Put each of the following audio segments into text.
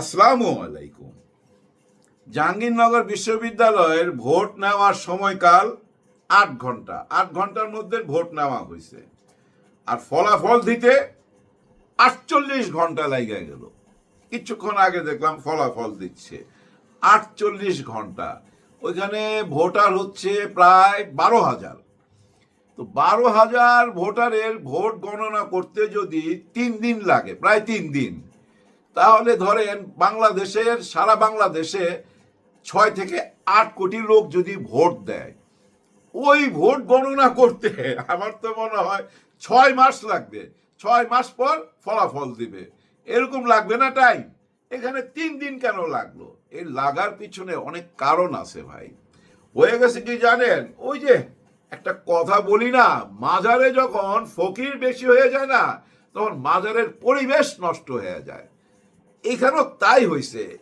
আসসালামু আলাইকুম। জাহাঙ্গীরনগর বিশ্ববিদ্যালয়ের ভোট নেওয়ার সময়কাল আট ঘণ্টা। আট ঘণ্টার মধ্যে ভোট নেওয়া হয়েছে। আর ফলাফল দিতে আটচল্লিশ ঘণ্টা লাগে গেল। কিছুক্ষণ আগে দেখলাম ফলাফল দিচ্ছে আটচল্লিশ ঘণ্টা। ওইখানে ভোটার হচ্ছে প্রায় বারো হাজার। তো বারো হাজার ভোটারের ভোট গণনা করতে যদি তিন দিন লাগে, প্রায় তিন দিন তাহলে ধরেন বাংলাদেশের, সারা বাংলাদেশে ছয় থেকে আট কোটি লোক যদি ভোট দেয়, ওই ভোট গণনা করতে আমার তো মনে হয় ছয় মাস লাগবে। ছয় মাস পর ফলাফল দিবে। এরকম লাগবে না টাইম। এখানে তিন দিন কেন লাগল? এই লাগার পিছনে অনেক কারণ আছে ভাই। হয়ে গেছে কি জানেন? ওই যে একটা কথা বলি না, মাজারে যখন ফকির বেশি হয়ে যায় না, তখন মাজারের পরিবেশ নষ্ট হয়ে যায়। এখানেও তাই হয়েছে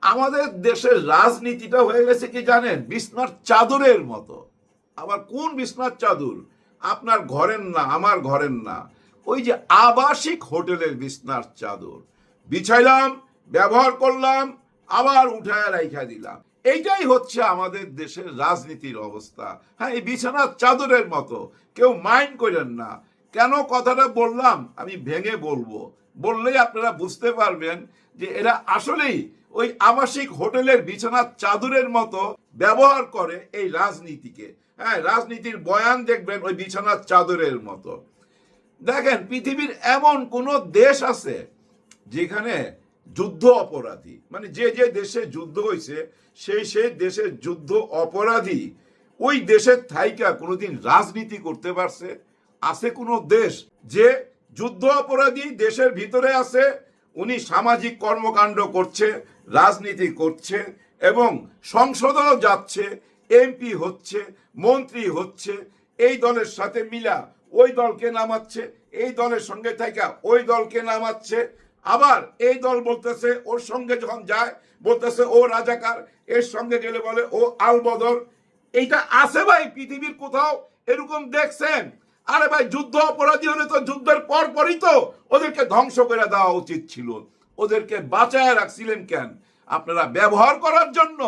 আমাদের দেশের রাজনীতিটা হয়ে গেছে কি জানেন? বিছনার চাদরের মতো। আবার কোন বিছনার চাদর? আপনার ঘরের না, আমার ঘরের না। ওই যে আবাসিক হোটেলের বিছনার চাদর। বিছাইলাম, ব্যবহার করলাম, আবার উঠায় রাইখা দিলাম। এইটাই হচ্ছে আমাদের দেশের রাজনীতির অবস্থা। হ্যাঁ এই বিছানার চাদরের মতো। কেউ মাইন্ড করেন না। কেন কথাটা বললাম? আমি ভেঙে বলব। বললেই আপনারা বুঝতে পারবেন যে এরা আসলেই ওই আবাসিক হোটেলের বিছানার চাদরের মতো ব্যবহার করে এই রাজনীতিকে। হ্যাঁ রাজনীতির বয়ান দেখবেন ওই বিছানার চাদরের মতো। দেখেন, পৃথিবীর এমন কোন দেশ আছে যেখানে যুদ্ধ অপরাধী মানে যে যে দেশে যুদ্ধ হয়েছে সেই সেই দেশের যুদ্ধ অপরাধী, ওই দেশের থাইকা কোনোদিন রাজনীতি করতে পারছে? আছে কোনো দেশ যে যুদ্ধ অপরাধী দেশের ভিতরে আছে উনি সামাজিক কর্মকাণ্ড করছে, রাজনীতি করছে এবং সংসদও যাচ্ছে, এমপি হচ্ছে, মন্ত্রী হচ্ছে, এই দলের সাথে মিলা, ওই দলকে নামাচ্ছে, এই দলের সঙ্গে থাকা ওই দলকে নামাচ্ছে, আবার এই দল বলতেছে, ওর সঙ্গে যখন যায়, বলতেছে, ও রাজাকার, এর সঙ্গে গেলে বলে, ও আলবদর, এইটা আছে ভাই পৃথিবীর কোথাও, এরকম দেখছেন। আরে ভাই, যুদ্ধ অপরাধী হলে তো যুদ্ধের পর পরই তো ওদেরকে ধ্বংস করে দেওয়া উচিত ছিল। ওদেরকে বাঁচায় রাখছিলেন কেন? আপনারা ব্যবহার করার জন্য।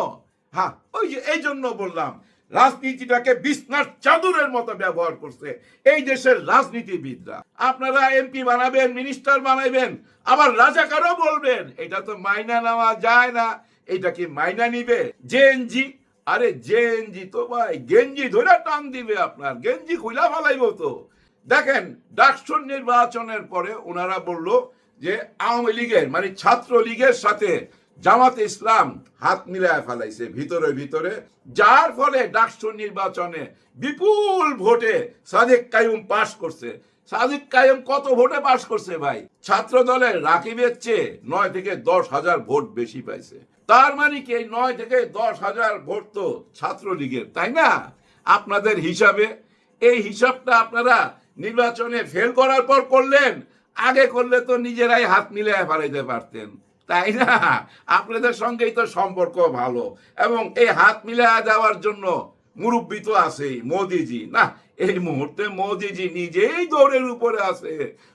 হ্যাঁ ওই যে, এই জন্য বললাম, রাজনীতিটাকে বিছনার চাদরের মতো ব্যবহার করছে এই দেশের রাজনীতিবিদরা। আপনারা এমপি বানাবেন মিনিস্টার বানাবেন আবার রাজাকারও বলবেন, এটা তো মাইনা নেওয়া যায় না, এটা কি মাইনা নিবে? জেএনজি আরে জেএনজি তো ভাই, গেঞ্জি ধরে টান দিবে আপনার, গেঞ্জি খুলা ফেলাইব তো। দেখেন, ডাকসুর নির্বাচনের পরে ওনারা বলল যে আওয়ামী লীগের মানে ছাত্র লীগের সাথে জামাত ইসলাম হাত মিলায় ফেলাইছে ভিতরে ভিতরে, যার ফলে ডাকসুর নির্বাচনে বিপুল ভোটে সাদেক কায়ুম পাশ করছে। সাদিক কায়েম কত ভোটে পাশ করছে ভাই? ছাত্র দলের রাকিবের চেয়ে নয় থেকে দশ হাজার ভোট বেশি পাইছে। তার মানে কি এই নয় থেকে দশ হাজার ভোট তো ছাত্রলীগের, তাই না? আপনাদের হিসাবে এই হিসাবটা আপনারা নির্বাচনে ফেল করার পর করলেন, আগে করলে তো নিজেরাই হাত মিলে ফেলাইতে পারতেন, তাই না? আপনাদের সঙ্গেই তো সম্পর্ক ভালো এবং এই হাত মিলে দেওয়ার জন্য মুরব্বী তো আছেই, মোদিজি। না, এই মুহূর্তে মোদিজি নিজেই দৌড়ের উপরে আছে।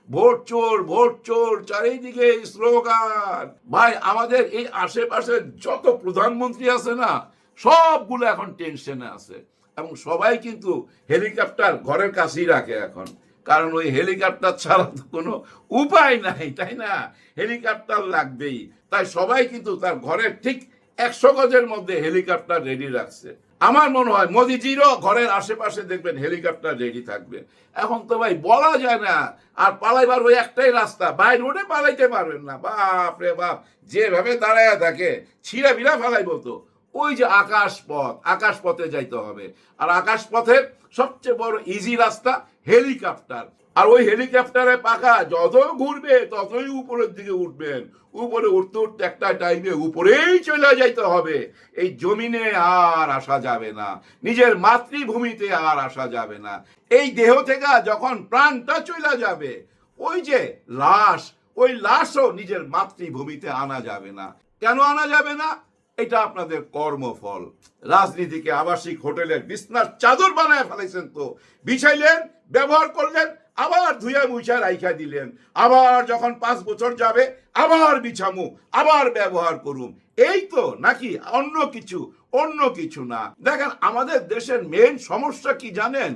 ভোট চোর ভোট চোর, চারিদিকে স্লোগান। ভাই, আমাদের এই আশেপাশে যত প্রধানমন্ত্রী আছে না, সবগুলো এখন টেনশনে আছে। এবং সবাই কিন্তু হেলিকপ্টার ঘরের কাছেই রাখে এখন। কারণ ওই হেলিকপ্টার ছাড়া তো কোনো উপায় নাই, তাই না? হেলিকপ্টার লাগবেই। তাই সবাই কিন্তু তার ঘরের ঠিক একশো গজের মধ্যে হেলিকপ্টার রেডি রাখছে। আমার মনে হয় মোদিজিরও ঘরের আশেপাশে দেখবেন হেলিকপ্টার রেডি থাকবে। এখন তো ভাই বলা যায় না, আর পালাইবার ওই একটাই রাস্তা, বাই রোডে পালাইতে পারবেন না। বাপ রে বাপ, যেভাবে দাঁড়ায় থাকে, ছিঁড়া বিড়া ফালাইবো বলতো। ওই যে আকাশ পথ আকাশ পথে যাইতে হবে। আর আকাশ পথের সবচেয়ে বড় ইজি রাস্তা হেলিকপ্টার আর ওই হেলিকপ্টারে পাখা যত ঘুরবে, ততই উপরের দিকে উঠবেন। উপরে উঠতে উঠতে একটা টাইমে উপরেই চলে যাইতে হবে। এই জমিনে আর আসা যাবে না। নিজের মাতৃভূমিতে আর আসা যাবে না। এই দেহ থেকে যখন প্রাণটা চলে যাবে, ওই যে লাশ, ওই লাশও নিজের মাতৃভূমিতে আনা যাবে না। কেন আনা যাবে না? এটা আপনাদের কর্মফল। রাজনীতিকে আবাসিক হোটেলের বিছনার চাদর বানায় ফেলেছেন তো। বিছাইলেন, ব্যবহার করলেন আবার ধুয়ে মুছা রাইখা দিলেন। আবার যখন পাঁচ বছর যাবে, আবার বিছামু, আবার ব্যবহার করুম। এই তো নাকি অন্য কিছু অন্য কিছু না। দেখেন, আমাদের দেশের মেন সমস্যা কি জানেন?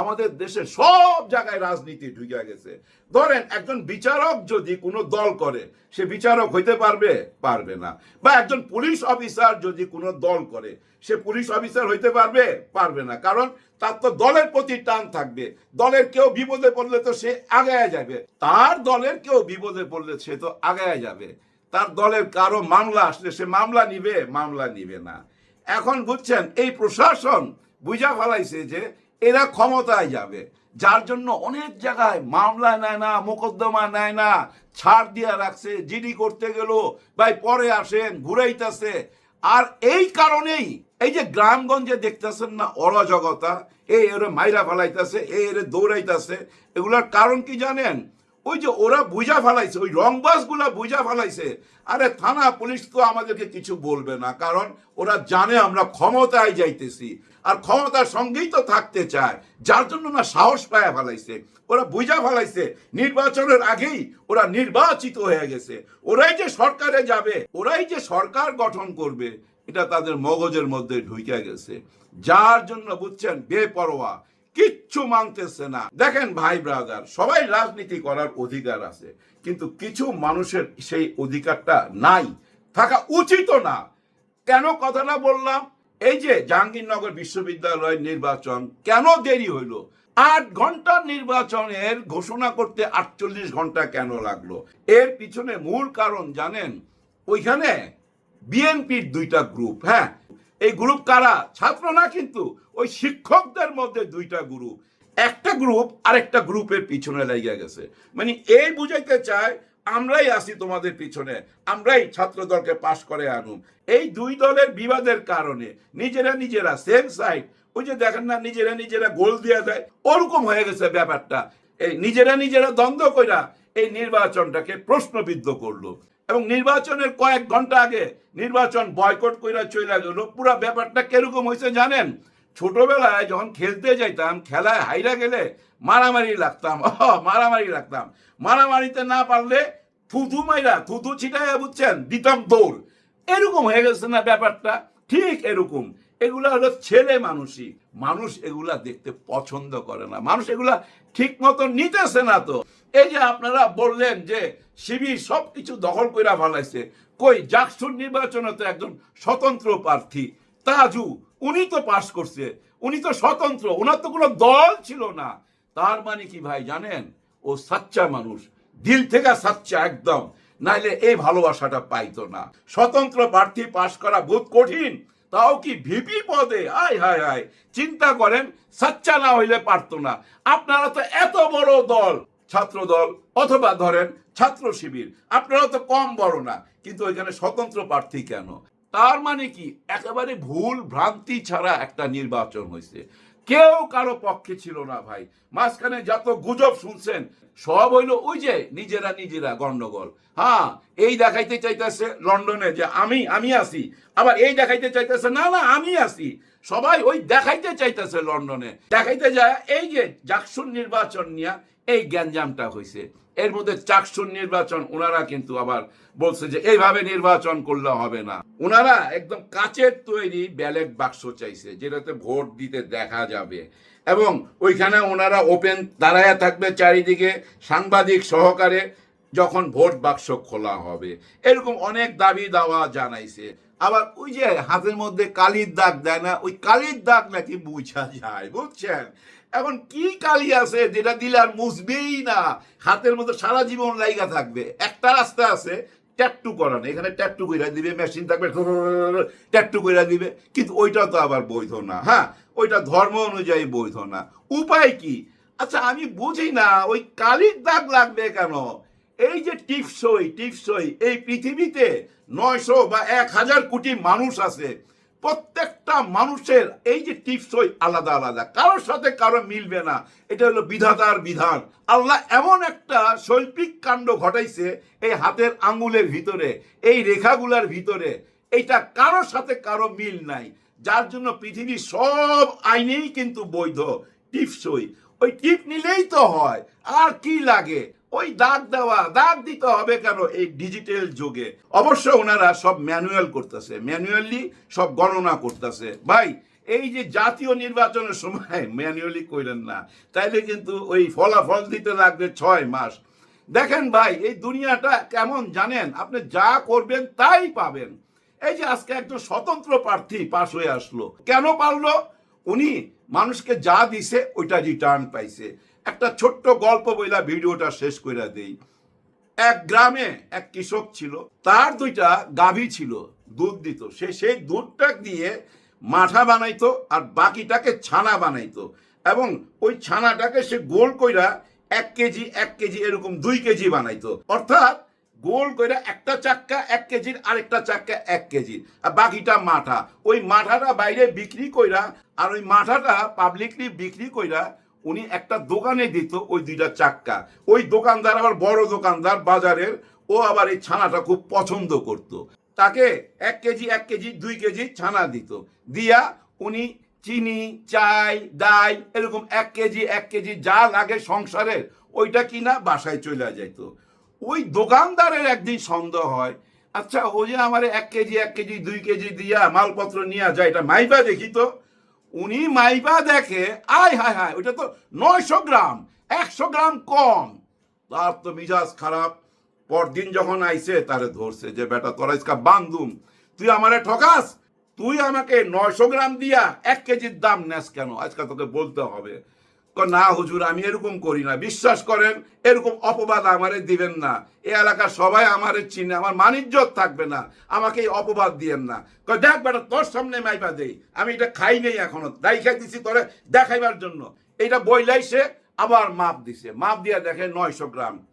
আমাদের দেশে সব জায়গায় রাজনীতি ঢুকে গেছে। ধরেন, একজন বিচারক যদি কোনো দল করে, সে বিচারক হইতে পারবে? পারবে না। বা একজন পুলিশ অফিসার যদি কোনো দল করে, সে পুলিশ অফিসার হইতে পারবে? পারবে না। কারণ তার তো দলের প্রতি টান থাকবে। দলের কেউ বিপদে পড়লে তো সে আগায় যাবে। তার দলের কেউ বিপদে পড়লে সে তো আগায় যাবে। তার দলের কারও মামলা আসলে সে মামলা নিবে মামলা নিবে না। এখন বুঝছেন, এই প্রশাসন বুঝা ফেলাইছে যে এরা ক্ষমতায় যাবে। যার জন্য অনেক জায়গায় মামলা নেয় না, মোকদ্দমা নেয় না, ছাড় দিয়া রাখছে জিডি করতে গেল, ভাই পরে আসেন, ঘুরাইতেছে। আর এই কারণেই এই যে গ্রামগঞ্জে দেখতেছেন না অরাজকতা, এই এর মাইরা ফেলাইতেছে, এই এর দৌড়াইতেছে, এগুলার কারণ কি জানেন? ওই যে ওরা বুঝা ফেলাইছে, ওই রংবাসগুলা বুঝা ফেলাইছে। আরে থানা পুলিশ তো আমাদেরকে কিছু বলবে না, কারণ ওরা জানে আমরা ক্ষমতায় যাইতেছি। আর ক্ষমতার সঙ্গেই তো থাকতে চায়, যার জন্য না সাহস পায়া ফেলাইছে। ওরা বুঝা ফেলাইছে, নির্বাচনের আগেই ওরা নির্বাচিত হয়ে গেছে। ওরাই যে সরকারে যাবে, ওরাই যে সরকার গঠন করবে, এটা তাদের মগজের মধ্যে ঢুকে গেছে। যার জন্য বুঝছেন বেপরোয়া কিচ্ছু মানতেছে না। দেখেন ভাই ব্রাদার, সবাই রাজনীতি করার অধিকার আছে, কিন্তু কিছু মানুষের সেই অধিকারটা নাই, থাকা উচিত না। কেন কথাটা বললাম? এই যে জাহাঙ্গীরনগর বিশ্ববিদ্যালয়ের নির্বাচন কেন দেরি হইল? আট ঘণ্টার নির্বাচনের ঘোষণা করতে আটচল্লিশ ঘণ্টা কেন লাগল? এর পিছনে মূল কারণ জানেন, ওইখানে বিএনপির দুইটা গ্রুপ হ্যাঁ এই গ্রুপ কারা? ছাত্র না কিন্তু, ওই শিক্ষকদের মধ্যে দুইটা গ্রুপ একটা গ্রুপ আরেকটা গ্রুপের পিছনে লেগে গেছে। মানে এই বুঝাইতে চায় আমরাই আসি তোমাদের পিছনে, আমরাই ছাত্র দলকে পাশ করে আনুম এই দুই দলের বিবাদের কারণে নিজেরা নিজেরা সেম সাইড ওই যে দেখেন না, নিজেরা নিজেরা গোল দিয়ে দেয় ওরকম হয়ে গেছে ব্যাপারটা। এই নিজেরা নিজেরা দ্বন্দ্ব কইরা এই নির্বাচনটাকে প্রশ্নবিদ্ধ করল। এবং নির্বাচনের কয়েক ঘণ্টা আগে নির্বাচন বয়কট কইরা চলে গেল। পুরো ব্যাপারটা কীরকম হয়েছে জানেন? ছোটবেলায় যখন খেলতে যাইতাম, খেলায় হাইরা গেলে মারামারি লাগতাম। মারামারি লাগতাম। মারামারিতে না পারলে থুথু মাইরা, থুথু ছিটাইয়া বুঝছেন, দিতাম দৌড়। এরকম হয়ে গেছে না ব্যাপারটা? ঠিক এরকম। এগুলা হলো ছেলে মানুষই। মানুষ এগুলা দেখতে পছন্দ করে না। মানুষ এগুলা ঠিক মতো নিতেছে না তো। এই যে আপনারা বললেন যে শিবির সব কিছু দখল কইরা ফেলাইছে কই জাকসুর নির্বাচনে তো একজন স্বতন্ত্র প্রার্থী। তাজু, উনি তো পাশ করছে। উনি তো স্বতন্ত্র ওনার তো কোনো দল ছিল না। তার মানে কি ভাই জানেন? ও সাচ্চা মানুষ। দিল থেকে সাচ্চা একদম। নাইলে এই ভালোবাসাটা পাইতো না। স্বতন্ত্র প্রার্থী পাশ করা বহুত কঠিন। তাও কি ভিপি পদে? আয় হায় হায়। চিন্তা করেন, সাচ্চা না হইলে পারতো না। আপনারা তো এত বড় দল। ছাত্র দল অথবা ধরেন ছাত্র শিবির, আপনারা তো কম বড় না, কিন্তু এখানে স্বতন্ত্র প্রার্থী কেন? তার মানে কি? একেবারে ভুল ভ্রান্তি ছাড়া একটা নির্বাচন হয়েছে কেউ কারও পক্ষে ছিল না ভাই। মাঝখানে যত গুজব শুনছেন, সব হইল ওই যে নিজেরা নিজেরা গন্ডগোল। হ্যাঁ এই দেখাইতে চাইতেছে লন্ডনে যে আমি আমি আসি আবার এই দেখাইতে চাইতেছে, না না, আমি আসি সবাই ওই দেখাইতে চাইতেছে লন্ডনে। দেখাইতে যায় এই যে জাকসুর নির্বাচন নিয়ে এই গ্যাঞ্জামটা হয়েছে এর মধ্যে চাকসুর নির্বাচন ওনারা কিন্তু আবার বলছে যে এইভাবে নির্বাচন করলে হবে না। ওনারা একদম কাচের তৈরি ব্যালট বাক্স চাইছে, যেটাতে ভোট দিতে দেখা যাবে। এবং ওইখানে ওনারা ওপেন দাঁড়ায়া থাকবে চারিদিকে সাংবাদিক সহকারে, যখন ভোট বাক্স খোলা হবে। এরকম অনেক দাবি দাওয়া জানাইছে। আবার ওই যে হাতের মধ্যে কালির দাগ দেয় না, ওই কালির দাগ নাকি বুঝা যায়, বুঝছেন? এখন কি কালি আছে যেটা দিলে আর মুছবেই না? হাতের মধ্যে সারা জীবন লাইগা থাকবে। একটা রাস্তা আছে ট্যাট্টু করানো এখানে ট্যাট্টু কইরা দিবে, মেশিন থাকবে ট্যাট্টু কইরা দিবে। কিন্তু ওইটা তো আবার বৈধ না হ্যাঁ? ওইটা ধর্ম অনুযায়ী বৈধ না। উপায় কি? আচ্ছা আমি বুঝি না, ওই কালির দাগ লাগবে কেন? এই যে টিপসই টিপসই, এই পৃথিবীতে নয়শো বা এক হাজার কোটি মানুষ আছে। প্রত্যেকটা মানুষের এই যে টিপসই আলাদা আলাদা। কারোর সাথে কারও মিলবে না। এটা হলো বিধাতার বিধান। আল্লাহ এমন একটা শৈল্পিক কাণ্ড ঘটাইছে এই হাতের আঙ্গুলের ভিতরে, এই রেখাগুলার ভিতরে। এইটা কারোর সাথে কারও মিল নাই। যার জন্য পৃথিবীর সব আইনেই কিন্তু বৈধ টিপসই ওই। টিপ নিলেই তো হয়। আর কি লাগে? ওই দাগ দেওয়া, দাগ দিতে হবে কেন এই ডিজিটাল যুগে? অবশ্য ওনারা সব ম্যানুয়াল করতেছে ম্যানুয়ালি সব গণনা করতেছে। ভাই, এই যে জাতীয় নির্বাচনের সময় ম্যানুয়ালি কইলেন না, তাইলে কিন্তু ওই ফলাফল দিতে লাগবে ছয় মাস। দেখেন ভাই, এই দুনিয়াটা কেমন জানেন? আপনি যা করবেন তাই পাবেন। এই যে আজকে একজন স্বতন্ত্র প্রার্থী পাশ হয়ে আসলো। কেন পারল? উনি মানুষকে যা দিছে, ওইটা রিটার্ন পাইছে। একটা ছোট্ট গল্প বইলা ভিডিওটা শেষ করে দেই। এক গ্রামে এক কৃষক ছিল, তার দুইটা গাভী ছিল, দুধ দিত। সে সেই দুধটা দিয়ে মাঠা বানাইতো আর বাকিটাকে ছানা বানাইতো এবং ওই ছানাটাকে সে গোল কইরা এক কেজি এক কেজি এরকম দুই কেজি বানাইতো। অর্থাৎ গোল কইরা একটা চাক্কা এক কেজির, আরেকটা চাক্কা এক কেজির। আর বাকিটা মাঠা। ওই মাঠাটা বাইরে বিক্রি কইরা আর ওই মাঠাটা পাবলিকলি বিক্রি কইরা উনি একটা দোকানে দিত ওই দুইটা চাক্কা। ওই দোকানদার আবার বড় দোকানদার বাজারের, ও আবার এই ছানাটা খুব পছন্দ করত। তাকে এক কেজি এক কেজি, দুই কেজি ছানা দিত। দিয়া উনি চিনি, চাই, ডাই, এরকম এক কেজি এক কেজি যা লাগে সংসারের, ওইটা কিনা বাসায় চলে যাইতো। ওই দোকানদারের একদিন সন্দেহ হয় আচ্ছা ও যে আমার এক কেজি এক কেজি, দুই কেজি দিয়া মালপত্র নিয়ে যায়, এটা মাইবা দেখি তো। উনি মাইবা দেখে, আয়, হায় হায়, ওইটা তো নয়শো গ্রাম, একশো গ্রাম কম। তার তো মিজাজ খারাপ। পরদিন যখন আইছে, তারে ধরছে যে, বেটা, তোরা ইসকা বান্ধুম, তুই আমারে ঠকাস? তুই আমাকে নয়শো গ্রাম দিয়া এক কেজির দাম নেস কেন? আজকে তোকে বলতে হবে। না, হুজুর, আমি এরকম করি না। বিশ্বাস করেন, এরকম অপবাদ আমারে দিবেন না। এ এলাকার সবাই আমারে চিনে, আমার মানিজ্যত থাকবে না। আমাকে এই অপবাদ দিয়েন না। দেখ বেটা, তোর সামনে মাইপা দেই। আমি এটা খাই নেই এখনও। খাই দিছি তোরে দেখাইবার জন্য। এইটা বইলাই সে আবার মাপ দিছে। মাপ দিয়া দেখে নয়শো গ্রাম।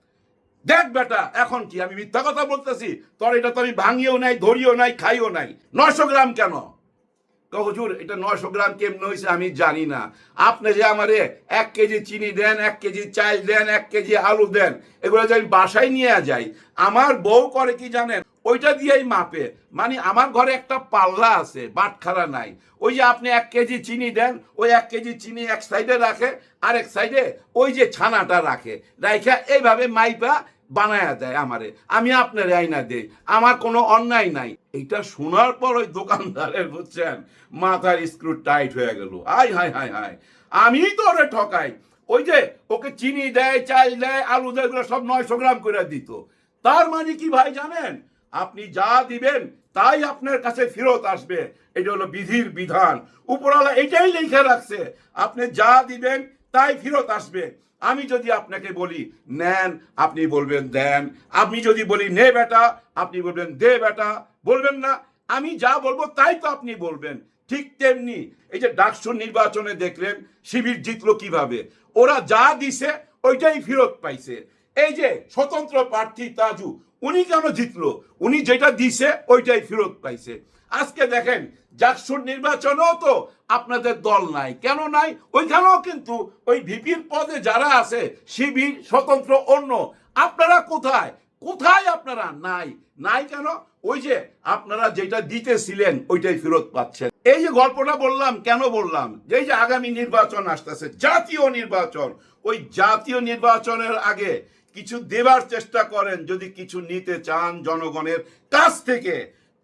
দেখ বেটা, এখন কি? আমি মিথ্যা কথা বলতেছি। তোর এটা তো আমি ভাঙিও নাই, ধরিও নাই, খাইও নাই। নয়শো গ্রাম কেন? তো হুজুর, এটা নশো গ্রাম কেমনে হয়েছে আমি জানি না। আপনি যে আমারে এক কেজি চিনি দেন, এক কেজি চাল দেন, এক কেজি আলু দেন, এগুলো যে আমি বাসায় নিয়ে যাই, আমার বউ করে কি জানেন? ওইটা দিয়েই মাপে। মানে আমার ঘরে একটা পাল্লা আছে, বাটখারা নাই। ওই যে আপনি এক কেজি চিনি দেন, ওই এক কেজি চিনি এক সাইডে রাখে আর এক সাইডে ওই যে ছানাটা রাখে। রাইখা এইভাবে মাইপা বানায়া দেয় আমারে। আমি আপনার আইনা দেই, আমার কোনো অন্যায় নাই। এটা শোনার পর ওই দোকানদারের, বুঝছেন, মাথার স্ক্রু টাইট হয়ে গেল। আয় হায় হায় হায় আমি তো ওরে ঠকাই। ওই যে ওকে চিনি দেয়, চাল দেয়, আলু দেয় এগুলো সব নয়শো গ্রাম করে দিত। তার মানে কি ভাই জানেন? আপনি যা দিবেন, তাই আপনার কাছে ফেরত আসবে। এটা হলো বিধির বিধান। উপরওয়ালা এটাই লিখে রাখছে, আপনি যা দিবেন, তাই ফেরত আসবে। আমি যদি আপনাকে বলি, নেন, আপনি বলবেন, দেন। আমি যদি বলি, নে বেটা, আপনি বলবেন, দে বেটা। বলবেন না। আমি যা বলব তাই তো আপনি বলবেন। ঠিক তেমনি এই যে ডাকসু নির্বাচনে দেখলেন, শিবির জিতলো কীভাবে? ওরা যা দিছে, ওইটাই ফেরত পাইছে। এই যে স্বতন্ত্র প্রার্থী তাজু, উনি কেন জিতলো? উনি যেটা দিছে, ওইটাই ফেরত পাইছে। আজকে দেখেন, জাকসুর নির্বাচনেও তো আপনাদের দল নাই। কেন নাই? ওইখানেও কিন্তু ওই ভিপির পদে যারা আছে, শিবির, স্বতন্ত্র, অন্য, আপনারা কোথায়? কোথায় আপনারা নাই? নাই কেন? ওই যে আপনারা যেটা দিতেছিলেন, ওইটাই ফেরত পাচ্ছেন। এই যে গল্পটা বললাম, কেন বললাম? যে যে আগামী নির্বাচন আসতেছে, জাতীয় নির্বাচন, ওই জাতীয় নির্বাচনের আগে কিছু দেবার চেষ্টা করেন, যদি কিছু নিতে চান জনগণের কাছ থেকে।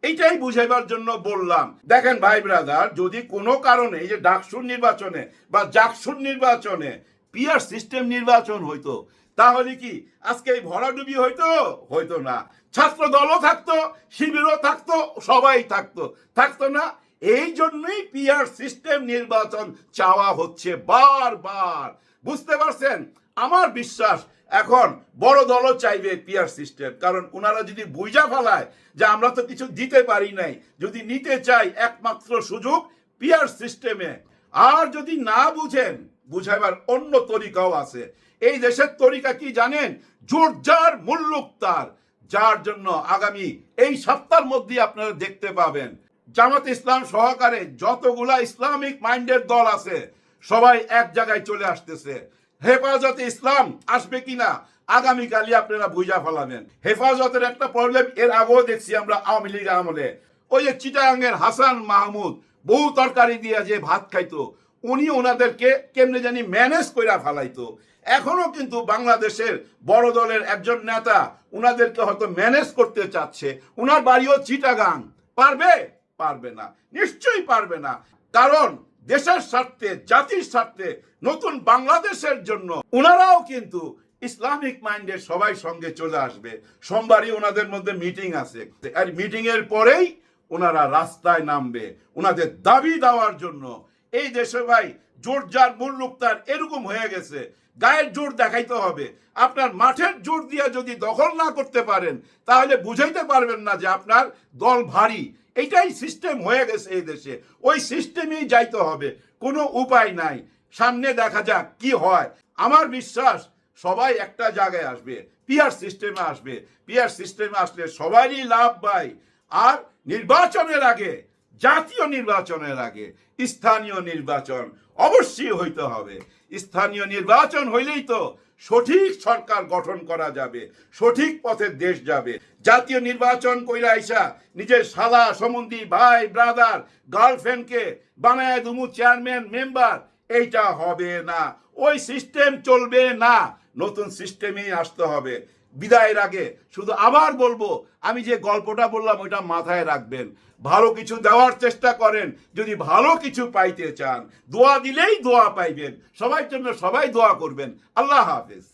এইটাই বুঝাইবার জন্য বললাম। দেখেন ভাই ব্রাদার যদি কোনো কারণে এই যে ডাকসুর নির্বাচনে বা জাকসুর নির্বাচনে পিয়ার সিস্টেম নির্বাচন হইতো, তাহলে কি আজকে এই ভরাডুবি হইতো? হইতো না। ছাত্র দলও থাকতো, শিবিরও থাকতো, সবাই থাকতো। থাকতো না। এই জন্যই পিয়ার সিস্টেম নির্বাচন চাওয়া হচ্ছে বারবার। বুঝতে পারছেন? আমার বিশ্বাস এখন বড় দলও চাইবে পিয়ার সিস্টেম, কারণ ওনারা যদি বুঝা ফেলায় যে আমরা তো কিছু দিতে পারি নাই, যদি নিতে চাই একমাত্র সুযোগ পিয়ার সিস্টেমে। আর যদি না বুঝেন, বুঝাইবার অন্য তরিকাও আছে। এই দেশের তরিকা কি জানেন? জোরজার মুল্লুক তার যার জন্য আগামী এই সপ্তাহের মধ্যে আপনারা দেখতে পাবেন। জামাত ইসলাম সহকারে যতগুলা ইসলামিক মাইন্ডের দল আছে, সবাই এক জায়গায় চলে আসতেছে। হেফাজতে ইসলাম আসবে কিনা, আগামীকালই আপনারা বুঝা ফেলাবেন। হেফাজতের একটা প্রবলেম এর আগেও দেখছি আমরা আওয়ামী লীগ আমলে। ওই যে চিটাগাঙ্গের হাসান মাহমুদ, বহু তরকারি দিয়ে যে ভাত খাইতো, উনি ওনাদেরকে কেমনে জানি ম্যানেজ কইরা ফেলাইতো। এখনও কিন্তু বাংলাদেশের বড় দলের একজন নেতা উনাদেরকে হয়তো ম্যানেজ করতে চাচ্ছে। উনার বাড়িও চিটাগাং। পারবে? পারবে না। নিশ্চয়ই পারবে না। কারণ দেশের স্বার্থে, জাতির স্বার্থে, নতুন বাংলাদেশের জন্য। ওনারাও কিন্তু ইসলামিক মাইন্ডের সবাই সঙ্গে চলে আসবে। সোমবারই ওনাদের মধ্যে মিটিং আছে। আর মিটিং এর পরেই ওনারা রাস্তায় নামবে। ওনাদের দাবি দেওয়ার জন্য। এই দেশে ভাই, জোর যার মুল্লুক তার এরকম হয়ে গেছে। গায়ের জোর দেখাইতে হবে। আপনার মাঠের জোর দিয়ে যদি দখল না করতে পারেন, তাহলে বুঝাইতে পারবেন না যে আপনার দল ভারী। এইটাই সিস্টেম হয়ে গেছে এই দেশে। ওই সিস্টেমেই যাইতে হবে। কোনো উপায় নাই। সামনে দেখা যাক কি হয়। আমার বিশ্বাস, সবাই একটা জায়গায় আসবে। পিয়ার সিস্টেমে আসবে। পিয়ার সিস্টেমে আসলে সবারই লাভ পাই আর নির্বাচনের আগে, জাতীয় নির্বাচনের আগে স্থানীয় নির্বাচন অবশ্যই হইতে হবে। স্থানীয় নির্বাচন হইলেই তো সঠিক সরকার গঠন করা যাবে, সঠিক পথে দেশ যাবে। জাতীয় নির্বাচন কইরা আইসা নিজের সাদা সমন্ধি ভাই, ব্রাদার, গার্লফ্রেন্ডকে বানায় দুমু চেয়ারম্যান, মেম্বার, এইটা হবে না। ওই সিস্টেম চলবে না। নতুন সিস্টেমেই আসতে হবে। বিদায়ের আগে শুধু আবার বলব, আমি যে গল্পটা বললাম ওইটা মাথায় রাখবেন। ভালো কিছু দেওয়ার চেষ্টা করেন, যদি ভালো কিছু পাইতে চান, দোয়া দিলেই দোয়া পাইবেন। সবাই জন্য সবাই দোয়া করবেন। আল্লাহ হাফেজ।